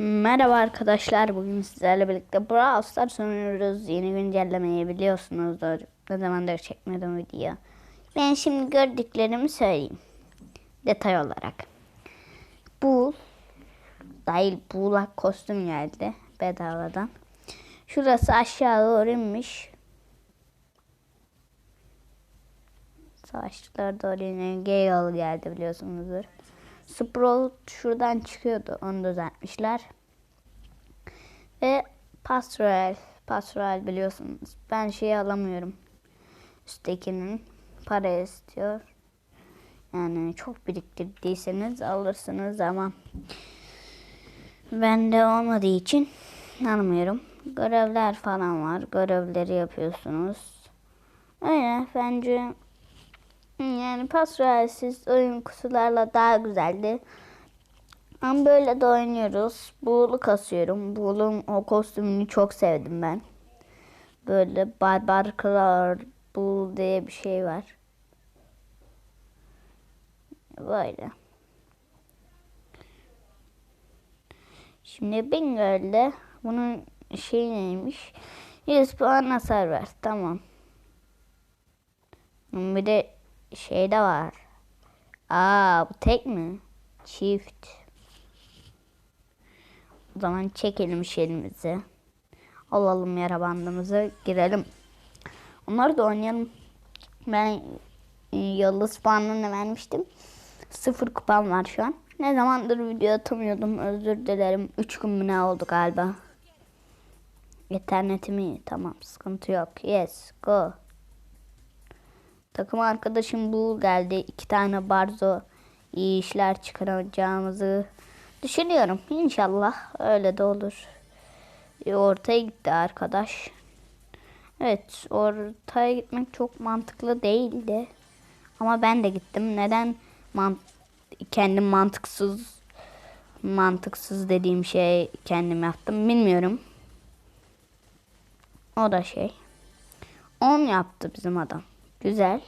Merhaba arkadaşlar. Bugün sizlerle birlikte Brawl Stars oynuyoruz. Yeni güncellemeyi biliyorsunuzdur. Ne zamandır çekmedim video. Ben şimdi gördüklerimi söyleyeyim. Detay olarak. Bu değil buğlak kostüm geldi bedavadan. Şurası aşağı doğru inmiş. Savaşçılar doğru iniyor. Gale geldi biliyorsunuzdur. Sprout şuradan çıkıyordu. Onu düzeltmişler. Ve Pastoral. Pastoral biliyorsunuz. Ben şeyi alamıyorum. Üsttekinin para istiyor. Yani çok biriktirdiyseniz alırsınız ama bende olmadığı için almıyorum. Görevler falan var. Görevleri yapıyorsunuz. Öyle bence yani pastralsiz oyun kutularla daha güzeldi. Ama böyle de oynuyoruz. Buğulu kasıyorum. Buğulun o kostümünü çok sevdim ben. Böyle Barbar Kral Buğul diye bir şey var. Böyle. Şimdi Bingöl'de bunun şey neymiş? 100 puan hasar ver. Tamam. Bir de şey de var. Aa bu tek mi? Çift. O zaman çekelim şelimizi. Alalım yara bandımızı. Girelim. Onları da oynayalım. Ben e, yıldız puanını vermiştim. Sıfır kupam var şu an. Ne zamandır video atamıyordum. Özür dilerim. Üç gün mü ne oldu galiba. İnternetim iyi. Tamam sıkıntı yok. Yes go. Takım arkadaşım bu geldi. İki tane barzo iyi işler çıkaracağımızı düşünüyorum. İnşallah öyle de olur. E, ortaya gitti arkadaş. Evet ortaya gitmek çok mantıklı değildi. Ama ben de gittim. Neden man kendim mantıksız mantıksız dediğim şey kendim yaptım bilmiyorum. O da şey. 10 yaptı bizim adam. Güzel.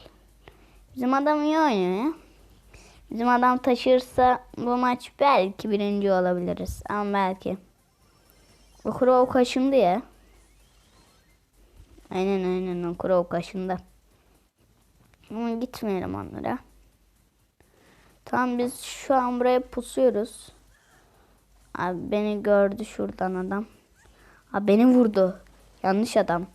Bizim adam iyi oynuyor ya. Bizim adam taşırsa bu maç belki birinci olabiliriz. Ama belki. O Crow kaşındı ya. Aynen aynen o Crow kaşındı. Ama gitmeyelim onlara. Tamam biz şu an buraya pusuyoruz. Abi beni gördü şuradan adam. Abi beni vurdu. Yanlış adam.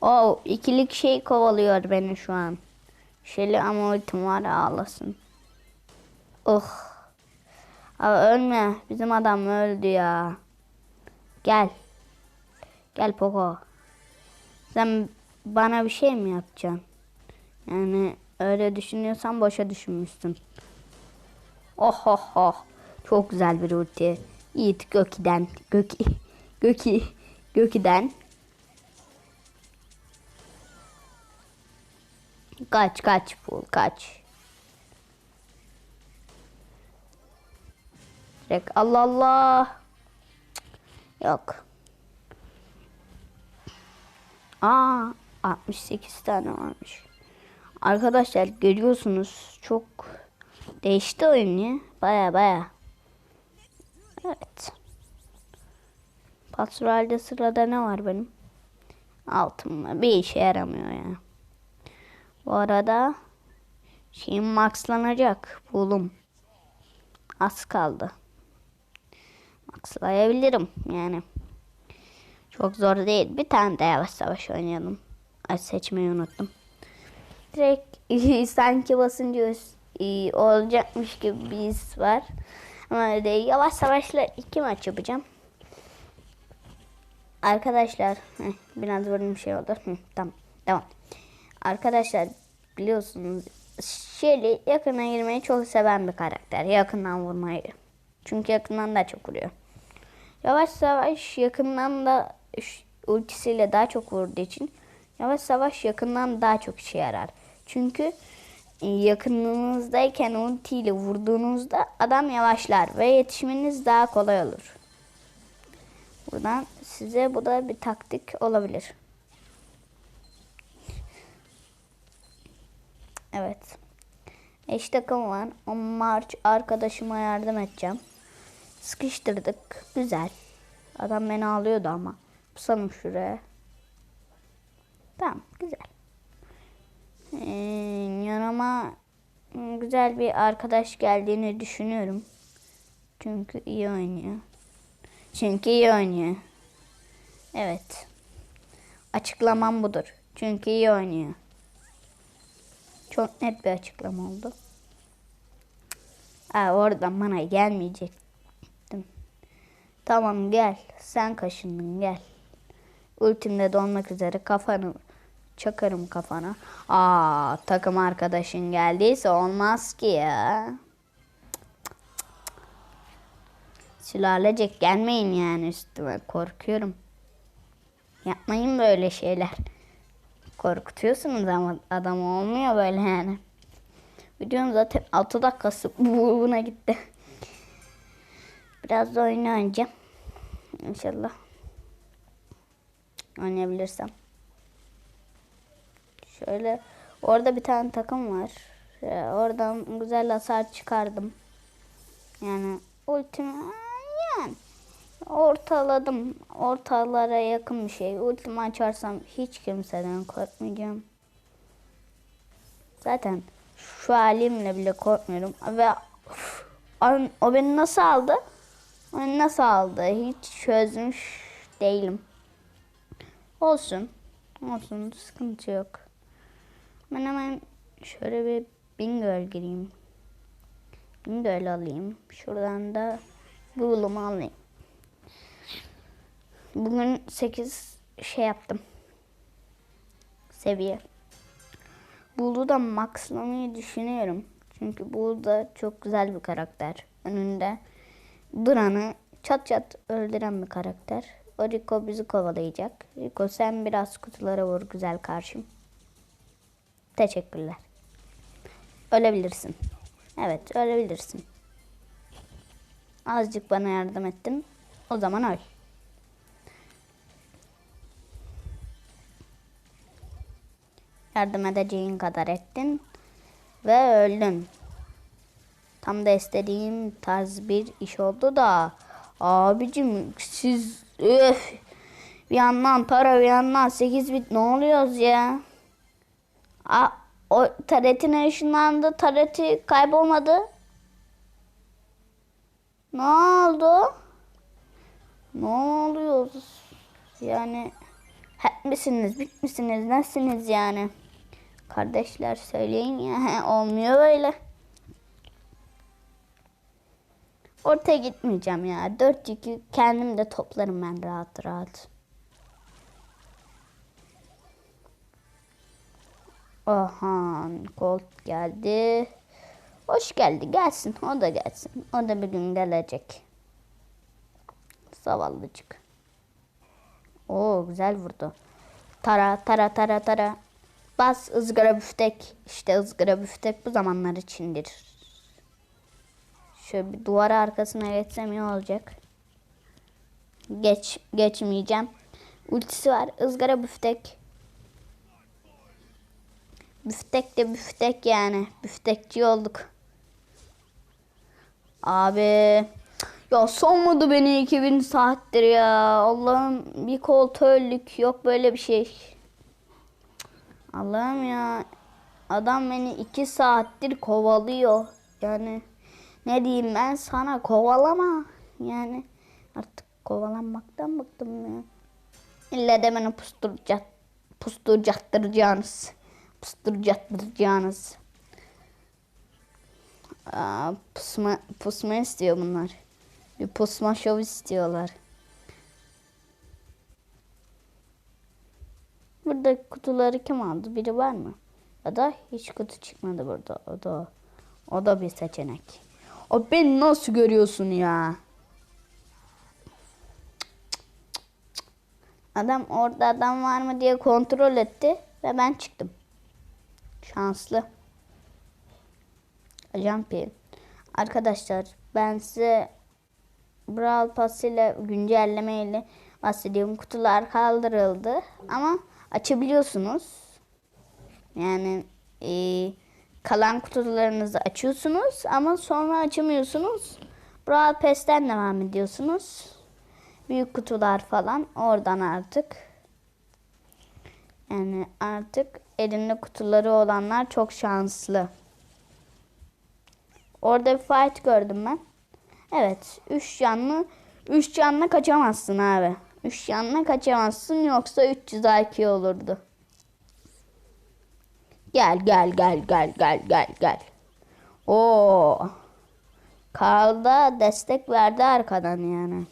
O ikilik şey kovalıyor beni şu an. Şeli ama ultim var ağlasın. Oh. Abi ölme. Bizim adam öldü ya. Gel. Gel Poco. Sen bana bir şey mi yapacaksın? Yani öyle düşünüyorsan boşa düşünmüşsün. Oh oh oh. Çok güzel bir ulti. Yiğit Göki'den. Göki. Göki. Göki'den. Kaç kaç pul kaç. Direkt Allah Allah. Yok. Aa 68 tane varmış. Arkadaşlar görüyorsunuz çok değişti oyun ya. Baya baya. Evet. Patrolde sırada ne var benim? Altın mı? Bir işe yaramıyor ya. Bu arada şeyim maxlanacak. Bulum. Az kaldı. Maxlayabilirim yani. Çok zor değil. Bir tane de yavaş savaş oynayalım. Ay seçmeyi unuttum. Direkt sanki basınca e, olacakmış gibi bir var. Ama öyle. Yavaş savaşla iki maç yapacağım. Arkadaşlar biraz bir şey oldu. Hı, tamam. Tamam. Arkadaşlar biliyorsunuz Shelly yakına girmeyi çok seven bir karakter. Yakından vurmayı. Çünkü yakından da çok vuruyor. Yavaş savaş yakından da ultisiyle daha çok vurduğu için yavaş savaş yakından daha çok işe yarar. Çünkü e, yakınınızdayken ultiyle vurduğunuzda adam yavaşlar ve yetişmeniz daha kolay olur. Buradan size bu da bir taktik olabilir. Evet. Eş takım var. O March arkadaşıma yardım edeceğim. Sıkıştırdık. Güzel. Adam beni alıyordu ama. Pusalım şuraya. Tamam güzel. Ee, yanıma güzel bir arkadaş geldiğini düşünüyorum. Çünkü iyi oynuyor. Çünkü iyi oynuyor. Evet. Açıklamam budur. Çünkü iyi oynuyor. Çok net bir açıklama oldu. Aa, oradan bana gelmeyecektim. Tamam gel. Sen kaşındın gel. Ultimde donmak üzere kafanı çakarım kafana. Aa takım arkadaşın geldiyse olmaz ki ya. Sülalecek gelmeyin yani üstüme korkuyorum. Yapmayın böyle şeyler. Korkutuyorsunuz ama adam olmuyor böyle yani. Videonun zaten 6 dakikası bu- buna gitti. Biraz da oyun oynayacağım. İnşallah. Oynayabilirsem. Şöyle orada bir tane takım var. Ee, Oradan güzel hasar çıkardım. Yani ultimi ortaladım. Ortalara yakın bir şey. Ultimi açarsam hiç kimseden korkmayacağım. Zaten şu halimle bile korkmuyorum. Ve an- o beni nasıl aldı? O beni nasıl aldı? Hiç çözmüş değilim. Olsun. Olsun. Sıkıntı yok. Ben hemen şöyle bir Bingöl gireyim. Bingöl alayım. Şuradan da Google'umu alayım. Bugün 8 şey yaptım. Seviye. Bull'u da maxlamayı düşünüyorum. Çünkü Bull da çok güzel bir karakter. Önünde duranı çat çat öldüren bir karakter. O Rico bizi kovalayacak. Rico sen biraz kutulara vur güzel karşım. Teşekkürler. Ölebilirsin. Evet ölebilirsin. Azıcık bana yardım ettin. O zaman öl. Yardım edeceğin kadar ettin. Ve öldün. Tam da istediğim tarz bir iş oldu da. Abicim siz öf. Bir yandan para bir yandan 8 bit ne oluyoruz ya? A, o taretine ışınlandı. Tareti kaybolmadı. Ne oldu? Ne oluyor? Yani hep misiniz, bit misiniz, nesiniz yani? Kardeşler söyleyin ya. Olmuyor böyle. Ortaya gitmeyeceğim ya. Dört yükü kendim de toplarım ben rahat rahat. Aha, Colt geldi. Hoş geldi. Gelsin. O da gelsin. O da bir gün gelecek. Zavallıcık. Oo güzel vurdu. Tara tara tara tara. Bas ızgara büftek. İşte ızgara büftek bu zamanlar içindir. Şöyle bir duvar arkasına geçsem iyi olacak. Geç, geçmeyeceğim. Ultisi var. ızgara büftek. Büftek de büftek yani. Büftekçi olduk. Abi. Ya sonmadı beni 2000 saattir ya. Allah'ım bir koltuğa öldük. Yok böyle bir şey. Allah'ım ya. Adam beni 2 saattir kovalıyor. Yani ne diyeyim ben sana kovalama. Yani artık kovalanmaktan bıktım ya. İlle de beni pusturacak, pusturacaktıracağınız. Pusturacaktıracağınız. Aa, pusma, pusma istiyor bunlar. Bir pusma şov istiyorlar. Burada kutuları kim aldı? Biri var mı? Ya da hiç kutu çıkmadı burada. O da o da bir seçenek. O beni nasıl görüyorsun ya? Adam orada adam var mı diye kontrol etti ve ben çıktım. Şanslı. Jumpy. Arkadaşlar ben size Brawl Pass ile güncelleme ile bahsediyorum. Kutular kaldırıldı ama açabiliyorsunuz. Yani e, kalan kutularınızı açıyorsunuz ama sonra açamıyorsunuz. Brawl Pass'ten devam ediyorsunuz. Büyük kutular falan oradan artık. Yani artık elinde kutuları olanlar çok şanslı. Orada bir fight gördüm ben. Evet, 3 canlı 3 canlı kaçamazsın abi. 3 canlı kaçamazsın yoksa 300 IQ olurdu. Gel gel gel gel gel gel gel. Oo. Karl da destek verdi arkadan yani.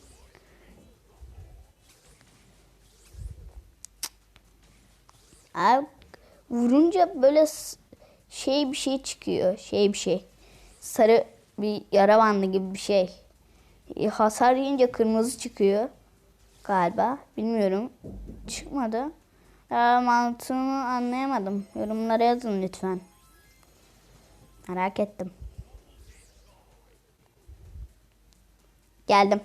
Abi vurunca böyle şey bir şey çıkıyor. Şey bir şey. Sarı bir yara bandı gibi bir şey. E, Hasar yiyince kırmızı çıkıyor. Galiba. Bilmiyorum. Çıkmadı. Ya, mantığını anlayamadım. Yorumlara yazın lütfen. Merak ettim. Geldim.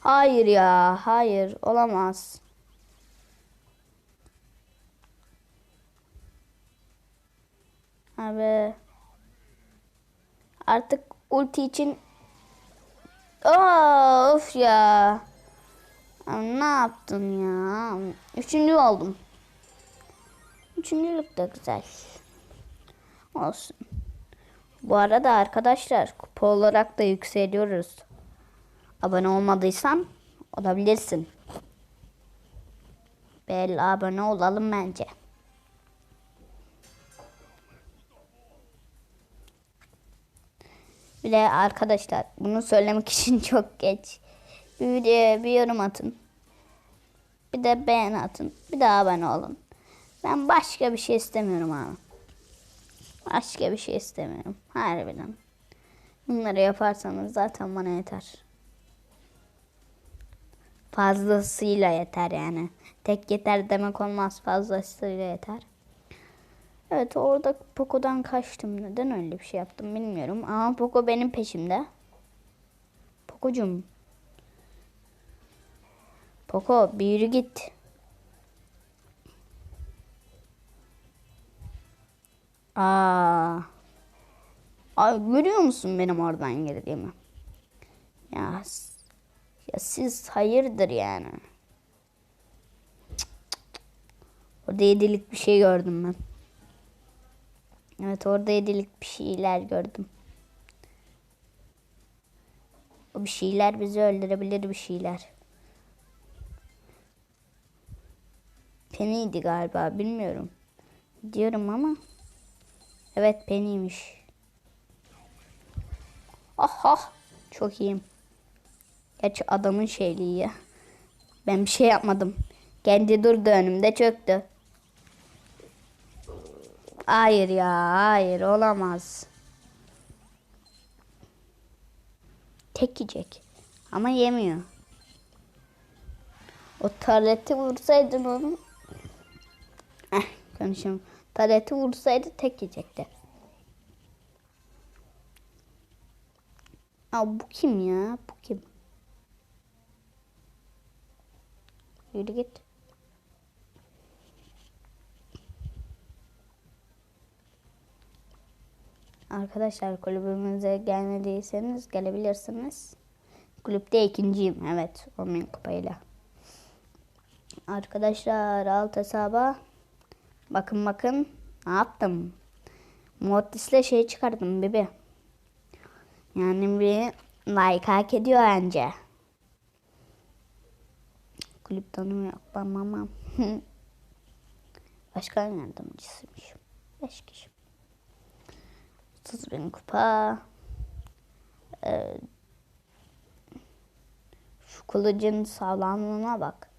Hayır ya. Hayır. Olamaz. Abi. Artık ulti için Of ya. Ne yaptın ya? Üçüncü oldum. Üçüncülük de güzel. Olsun. Bu arada arkadaşlar kupa olarak da yükseliyoruz. Abone olmadıysan olabilirsin. Belli abone olalım bence. Bir de arkadaşlar bunu söylemek için çok geç. Bir videoya bir yorum atın. Bir de beğen atın. Bir de abone olun. Ben başka bir şey istemiyorum abi. Başka bir şey istemiyorum. Harbiden. Bunları yaparsanız zaten bana yeter. Fazlasıyla yeter yani. Tek yeter demek olmaz. Fazlasıyla yeter. Evet orada Poco'dan kaçtım. Neden öyle bir şey yaptım bilmiyorum. Ama Poco benim peşimde. Poco'cum. Poco bir yürü git. Aa. Ay görüyor musun benim oradan girdiğimi? Ya, ya siz hayırdır yani. Orada yedilik bir şey gördüm ben. Evet orada yedilik bir şeyler gördüm. O bir şeyler bizi öldürebilir bir şeyler. Penny'ydi galiba bilmiyorum. Diyorum ama. Evet Penny'ymiş. Aha çok iyiyim. Gerçi adamın şeyliği ya. Ben bir şey yapmadım. Kendi durdu önümde çöktü. Hayır ya, hayır olamaz. Tek yiyecek. Ama yemiyor. O tarleti vursaydın onu. Eh, konuşayım. Tarleti vursaydı tek yiyecekti. Aa, bu kim ya? Bu kim? Yürü git. Arkadaşlar kulübümüze gelmediyseniz gelebilirsiniz. Kulüpte ikinciyim. Evet. 10 bin kupayla. Arkadaşlar alt hesaba bakın bakın ne yaptım. Mortis'le şey çıkardım bebe. Yani bir like hak ediyor bence. Kulüp tanımı yok. Bam bam bam. Başkan yardımcısıymış. 5 kişi. 30 bin kupa. Ee, şu kılıcın sağlamlığına bak.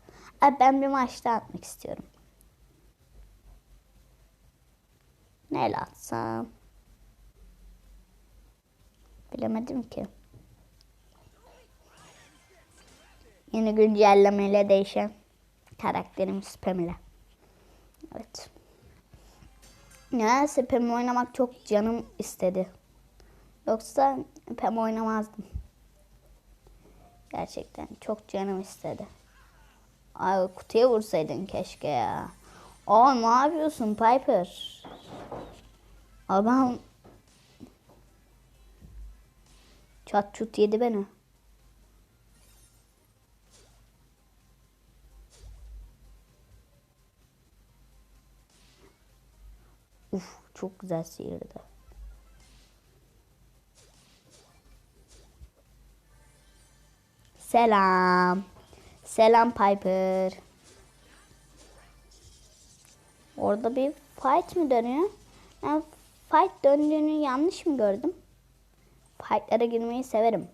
Ben bir maçta atmak istiyorum. Neyle atsam? Bilemedim ki. Yeni güncellemeyle değişen karakterimiz Pamela. Evet. Ya Pam oynamak çok canım istedi. Yoksa Pam oynamazdım. Gerçekten çok canım istedi. Ay kutuya vursaydın keşke ya. Aa ne yapıyorsun Piper? Adam çat çut yedi beni. Çok güzel sıyırdı. Selam. Selam Piper. Orada bir fight mi dönüyor? Ben fight döndüğünü yanlış mı gördüm? Fightlara girmeyi severim.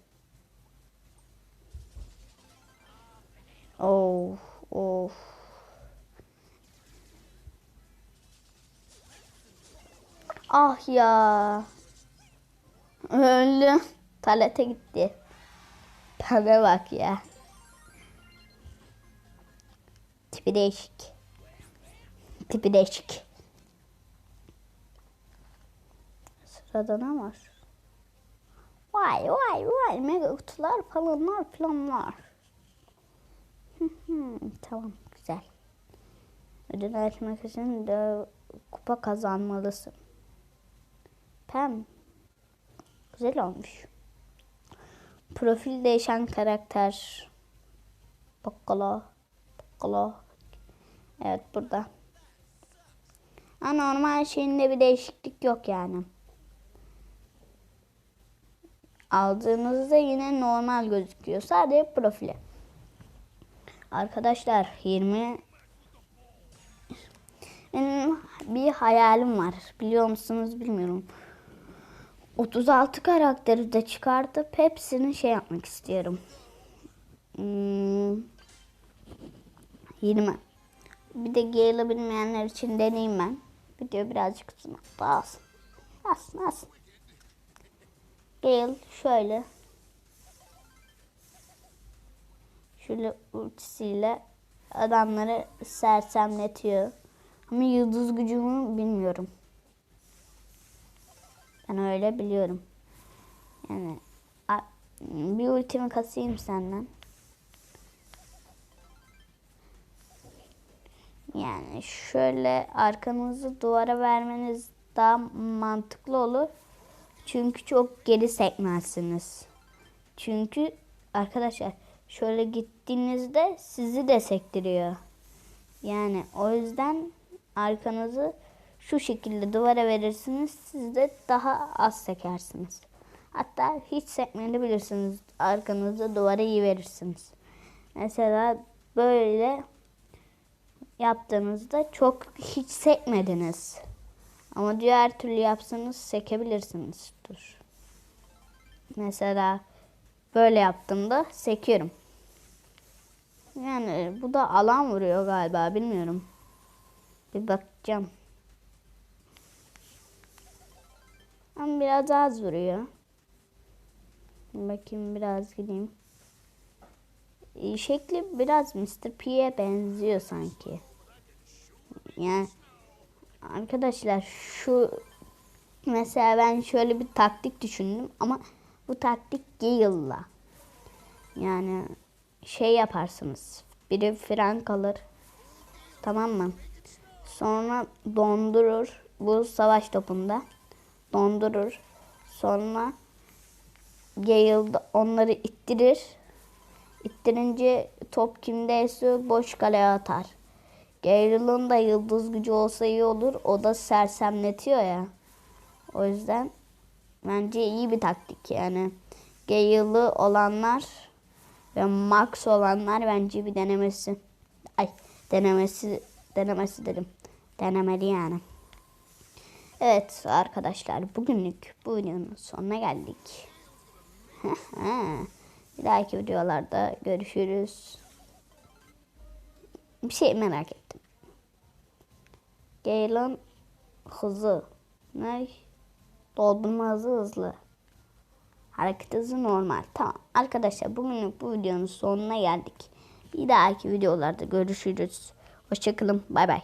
Of of. Ah ya. Öldü. Talete gitti. Tabe bak ya. Tipi değişik. Tipi değişik. Sırada ne var? Vay vay vay mega kutular falanlar planlar. tamam güzel. Ödül açmak için de kupa kazanmalısın. Pem. Güzel olmuş. Profil değişen karakter. Bakkala. Bakkala. Evet burada. Ha, normal şeyinde bir değişiklik yok yani. Aldığınızda yine normal gözüküyor. Sadece profili. Arkadaşlar 20 benim bir hayalim var. Biliyor musunuz bilmiyorum. 36 karakteri de çıkartıp hepsini şey yapmak istiyorum. Hmm, 20. Bir de Gale'ı bilmeyenler için deneyeyim ben. Video birazcık uzun. Az. Az, az. Gale şöyle. Şöyle ultisiyle adamları sersemletiyor. Ama yıldız gücümü bilmiyorum. Ben öyle biliyorum. Yani bir ultimi kasayım senden. Yani şöyle arkanızı duvara vermeniz daha mantıklı olur. Çünkü çok geri sekmezsiniz. Çünkü arkadaşlar şöyle gittiğinizde sizi de sektiriyor. Yani o yüzden arkanızı şu şekilde duvara verirsiniz. Siz de daha az sekersiniz. Hatta hiç sekmeyebilirsiniz. Arkanızda duvara iyi verirsiniz. Mesela böyle yaptığınızda çok hiç sekmediniz. Ama diğer türlü yapsanız sekebilirsiniz. Dur. Mesela böyle yaptığımda sekiyorum. Yani bu da alan vuruyor galiba bilmiyorum. Bir bakacağım. Ama biraz az vuruyor. Bakayım biraz gideyim. E, şekli biraz Mr. P'ye benziyor sanki. Yani arkadaşlar şu mesela ben şöyle bir taktik düşündüm ama bu taktik Gale'la. Yani şey yaparsınız. Biri fren kalır. Tamam mı? Sonra dondurur. Bu savaş topunda. Dondurur. Sonra Gale onları ittirir. İttirince top kimdeyse boş kaleye atar. Gale'ın da yıldız gücü olsa iyi olur. O da sersemletiyor ya. O yüzden bence iyi bir taktik yani. Gale'lı olanlar ve Max olanlar bence bir denemesi. Ay denemesi denemesi dedim. Denemeli yani. Evet arkadaşlar bugünlük bu videonun sonuna geldik. bir dahaki videolarda görüşürüz. Bir şey merak ettim. Galen hızı. Ne? Doldurma hızı hızlı. Hareket hızı normal. Tamam. Arkadaşlar bugünlük bu videonun sonuna geldik. Bir dahaki videolarda görüşürüz. Hoşçakalın. Bay bay.